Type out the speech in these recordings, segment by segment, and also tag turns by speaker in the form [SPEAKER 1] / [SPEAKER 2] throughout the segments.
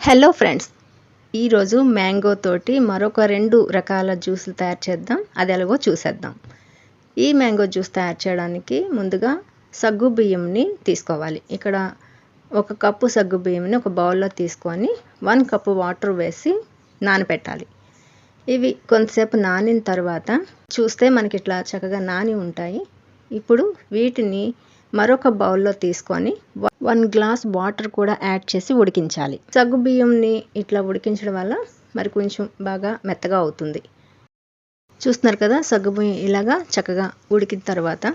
[SPEAKER 1] Hello friends ఈరోజు mango తోటి మరొక రెండు రకాల జ్యూసులు తయారు చేద్దాం. అది ఎలాగో చూసేద్దాం. ఈ మ్యాంగో జ్యూస్ తయారు చేయడానికి ముందుగా సగ్గు బియ్యంని తీసుకోవాలి. ఇక్కడ ఒక కప్పు సగ్గు బియ్యంని ఒక బౌల్లో తీసుకొని వన్ కప్పు వాటర్ వేసి నానబెట్టాలి ఇవి కొంతసేపు నానిన తర్వాత చూస్తే మనకి ఇట్లా చక్కగా నాని ఉంటాయి. ఇప్పుడు వీటిని మరొక బౌల్లో తీసుకొని వన్ గ్లాస్ వాటర్ కూడా యాడ్ చేసి ఉడికించాలి. సగ్గు బియ్యంని ఇట్లా ఉడికించడం వల్ల మరి కొంచెం బాగా మెత్తగా అవుతుంది. చూస్తున్నారు కదా సగ్గు బియ్యం ఇలాగా చక్కగా ఉడికిన తర్వాత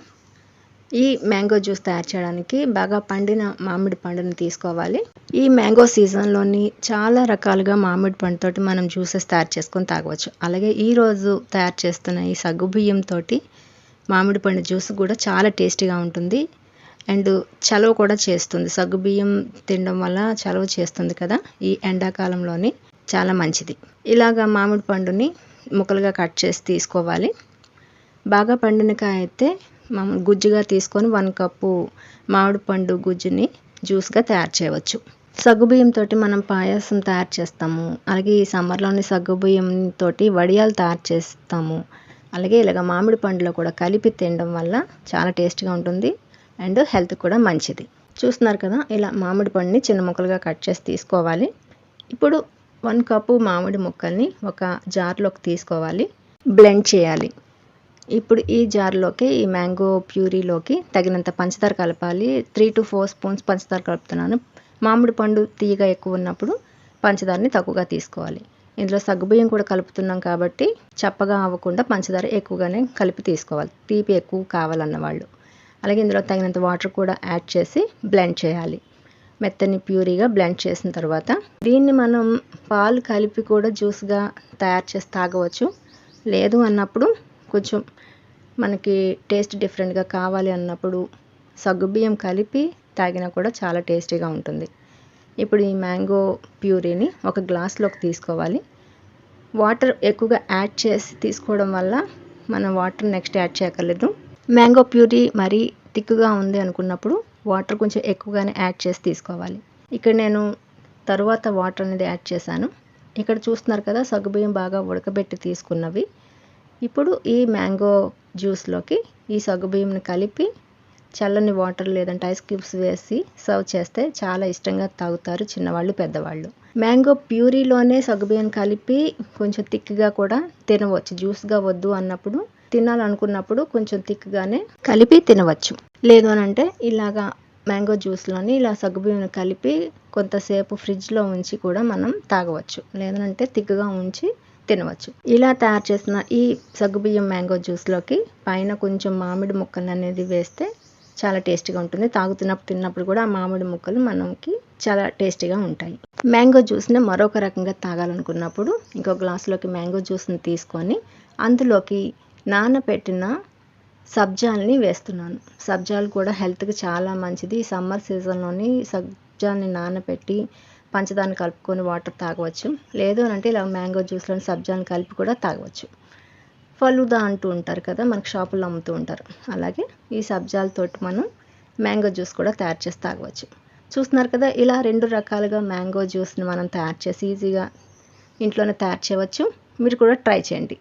[SPEAKER 1] ఈ మ్యాంగో జ్యూస్ తయారు చేయడానికి బాగా పండిన మామిడి పండుని తీసుకోవాలి. ఈ మ్యాంగో సీజన్లోని చాలా రకాలుగా మామిడి పండుతోటి మనం జ్యూసెస్ తయారు చేసుకొని తాగవచ్చు. అలాగే ఈరోజు తయారు చేస్తున్న ఈ సగ్గు బియ్యంతో మామిడి పండు జ్యూస్ కూడా చాలా టేస్టీగా ఉంటుంది. అండ్ చలవ కూడా చేస్తుంది. సగ్గుబియ్యం తినడం వల్ల చలవ చేస్తుంది కదా? ఈ ఎండాకాలంలోని చాలా మంచిది. ఇలాగ మామిడి పండుని ముక్కలుగా కట్ చేసి తీసుకోవాలి. బాగా పండిన కాయ అయితే మామూలు గుజ్జుగా తీసుకొని వన్ కప్పు మామిడి పండు గుజ్జుని జ్యూస్గా తయారు చేయవచ్చు. సగ్గుబియ్యంతో మనం పాయసం తయారు చేస్తాము. అలాగే ఈ సమ్మర్లోని సగ్గుబియ్యంతో వడియాలు తయారు చేస్తాము. అలాగే ఇలాగ మామిడి పండులో కూడా కలిపి తినడం వల్ల చాలా టేస్ట్గా ఉంటుంది. అండ్ హెల్త్ కూడా మంచిది. చూస్తున్నారు కదా ఇలా మామిడి పండుని చిన్న ముక్కలుగా కట్ చేసి తీసుకోవాలి. ఇప్పుడు వన్ కప్పు మామిడి ముక్కల్ని ఒక జార్లోకి తీసుకోవాలి. బ్లెండ్ చేయాలి. ఇప్పుడు ఈ జార్లోకి ఈ మ్యాంగో ప్యూరీలోకి తగినంత పంచదార కలపాలి. త్రీ టు ఫోర్ స్పూన్స్ పంచదార కలుపుతున్నాను. మామిడి పండు తీయగా ఎక్కువ ఉన్నప్పుడు పంచదారని తక్కువగా తీసుకోవాలి. ఇందులో సగ్గుబియ్యం కూడా కలుపుతున్నాం కాబట్టి చప్పగా అవ్వకుండా పంచదార ఎక్కువగానే కలిపి తీసుకోవాలి. తీపి ఎక్కువ కావాలన్న వాళ్ళు అలాగే ఇందులో తగినంత వాటర్ కూడా యాడ్ చేసి బ్లెండ్ చేయాలి. మెత్తని ప్యూరీగా బ్లెండ్ చేసిన తర్వాత దీన్ని మనం పాలు కలిపి కూడా జ్యూస్గా తయారు చేసి తాగవచ్చు. లేదు అన్నప్పుడు కొంచెం మనకి టేస్ట్ డిఫరెంట్గా కావాలి అన్నప్పుడు సగ్గుబియ్యం కలిపి తాగినా కూడా చాలా టేస్టీగా ఉంటుంది. ఇప్పుడు ఈ మ్యాంగో ప్యూరీని ఒక గ్లాస్లోకి తీసుకోవాలి. వాటర్ ఎక్కువగా యాడ్ చేసి తీసుకోవడం వల్ల మనం వాటర్ నెక్స్ట్ యాడ్ చేయక్కర్లేదు. మ్యాంగో ప్యూరీ మరీ థిక్గా ఉంది అనుకున్నప్పుడు వాటర్ కొంచెం ఎక్కువగానే యాడ్ చేసి తీసుకోవాలి. ఇక్కడ నేను తరువాత వాటర్ అనేది యాడ్ చేశాను. ఇక్కడ చూస్తున్నారు కదా సగ్గుబియ్యం బాగా ఉడకబెట్టి తీసుకున్నవి. ఇప్పుడు ఈ మ్యాంగో జ్యూస్లోకి ఈ సగ్గుబియ్యంని కలిపి చల్లని వాటర్ లేదంటే ఐస్ క్యూబ్స్ వేసి సర్వ్ చేస్తే చాలా ఇష్టంగా తాగుతారు చిన్నవాళ్ళు పెద్దవాళ్ళు. మ్యాంగో ప్యూరీలోనే సగ్గుబియ్యం కలిపి కొంచెం థిక్గా కూడా తినవచ్చు జ్యూస్గా వద్దు అన్నప్పుడు తినాలనుకున్నప్పుడు కొంచెం థిక్గానే కలిపి తినవచ్చు. లేదు అని అంటే ఇలాగా మ్యాంగో జ్యూస్లోని ఇలా సగ్గుబియ్యం కలిపి కొంతసేపు ఫ్రిడ్జ్లో ఉంచి కూడా మనం తాగవచ్చు. లేదంటే థిక్గా ఉంచి తినవచ్చు. ఇలా తయారు చేసిన ఈ సగ్గుబియ్యం మ్యాంగో జ్యూస్లోకి పైన కొంచెం మామిడి ముక్కలు అనేది వేస్తే చాలా టేస్టీగా ఉంటుంది. తాగుతున్నప్పుడు తిన్నప్పుడు కూడా ఆ మామిడి ముక్కలు మనకి చాలా టేస్టీగా ఉంటాయి. మ్యాంగో జ్యూస్ని మరొక రకంగా తాగాలనుకున్నప్పుడు ఇంకో గ్లాసులోకి మ్యాంగో జ్యూస్ని తీసుకొని అందులోకి నానబెట్టిన సబ్జాల్ని వేస్తున్నాను. సబ్జాలు కూడా హెల్త్కి చాలా మంచిది. సమ్మర్ సీజన్లోని సబ్జాల్ని నానబెట్టి పంచదాన్ని కలుపుకొని వాటర్ తాగవచ్చు. లేదు అని అంటే ఇలా మ్యాంగో జ్యూస్లోని సబ్జాన్ని కలిపి కూడా తాగవచ్చు. ఫలూదా అంటూ ఉంటారు కదా మనకు షాపుల్లో అమ్ముతూ ఉంటారు. అలాగే ఈ సబ్జాలతోటి మనం మ్యాంగో జ్యూస్ కూడా తయారు చేసి తాగవచ్చు. చూస్తున్నారు కదా ఇలా రెండు రకాలుగా మ్యాంగో జ్యూస్ని మనం తయారు చేసి ఈజీగా ఇంట్లోనే తయారు చేయవచ్చు. మీరు కూడా ట్రై చేయండి.